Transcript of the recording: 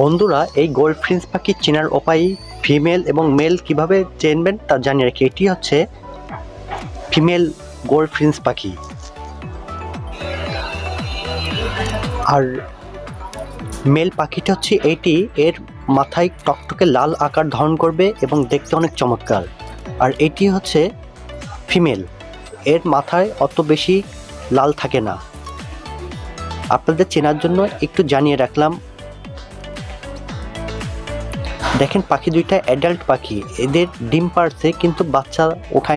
বন্ধুরা, এই গোল্ড ফ্রিন্স পাখি চেনার উপায় ফিমেল এবং মেল কীভাবে চেনবেন তা জানিয়ে রাখি। এটি হচ্ছে ফিমেল গোল্ড ফ্রিন্স পাখি। আর মেল পাখিটা হচ্ছে এটি, এর মাথায় টকটকে লাল আকার ধারণ করবে এবং দেখতে অনেক চমৎকার। আর এটি হচ্ছে ফিমেল, এর মাথায় অত বেশি লাল থাকে না। আপনাদের চেনার জন্য একটু জানিয়ে রাখলাম দেখেন পাখি দুইটা অ্যাডাল্ট পাখি। এদের ডিম পারছে কিন্তু বাচ্চা ওঠায়